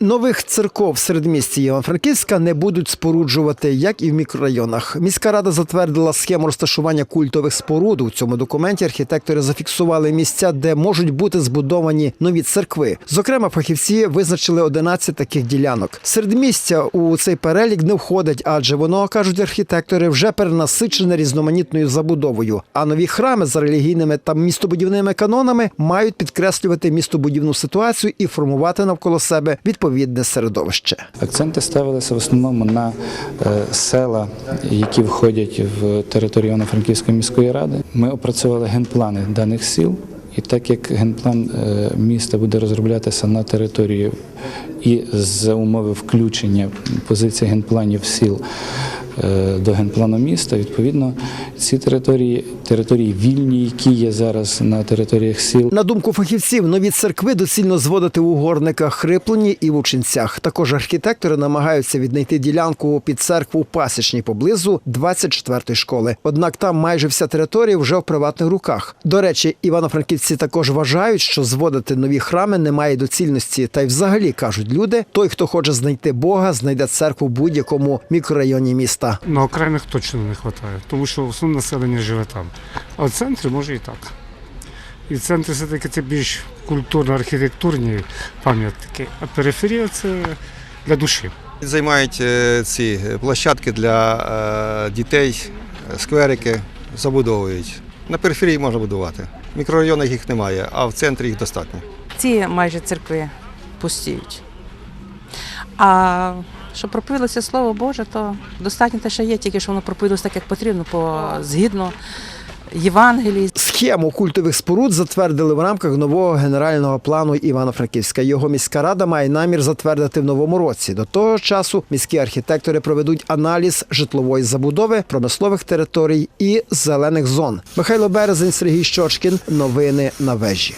Нових церков в середмісті Івано-Франківська не будуть споруджувати, як і в мікрорайонах. Міська рада затвердила схему розташування культових споруд. У цьому документі архітектори зафіксували місця, де можуть бути збудовані нові церкви. Зокрема, фахівці визначили 11 таких ділянок. Середмістя у цей перелік не входить, адже воно кажуть архітектори вже перенасичене різноманітною забудовою. А нові храми за релігійними та містобудівними канонами мають підкреслювати містобудівну ситуацію і формувати навколо себе відповідне середовище. Акценти ставилися в основному на е, села, які входять в територію Івано-Франківської міської ради. Ми опрацювали генплани даних сіл. І так як генплан е, міста буде розроблятися на території і за умови включення позиції генпланів сіл до генплану міста, відповідно, ці території, території вільні, які є зараз на територіях сіл, На думку фахівців, нові церкви доцільно зводити у горниках Хриплені і Лучинцях. Також архітектори намагаються віднайти ділянку під церкву Пасічній поблизу 24-ї школи. Однак там майже вся територія вже в приватних руках. До речі, івано-франківці також вважають, що зводити нові храми немає доцільності. Та й взагалі кажуть люди: той, хто хоче знайти Бога, знайде церкву в будь-якому мікрорайоні міста. На окраїнах точно не вистачає, тому що основне населення живе там. А в центрі може і так. І в центрі все-таки це більш культурно-архітектурні пам'ятники, а периферія це для душі. Займають е, ці площадки для е, дітей, скверики, забудовують. На периферії можна будувати. В мікрорайонах їх немає, а в центрі їх достатньо. ці майже церкви пустіють. А щоб проповідалося Слово Боже, то достатньо те, що є, тільки що воно проповідалося так, як потрібно, по, згідно Євангелії. Схему культових споруд затвердили в рамках нового генерального плану Івано-Франківська. Його міська рада має намір затвердити в новому році. До того часу міські архітектори проведуть аналіз житлової забудови, промислових територій і зелених зон. Михайло Березень, Сергій Щочкін. Новини на вежі.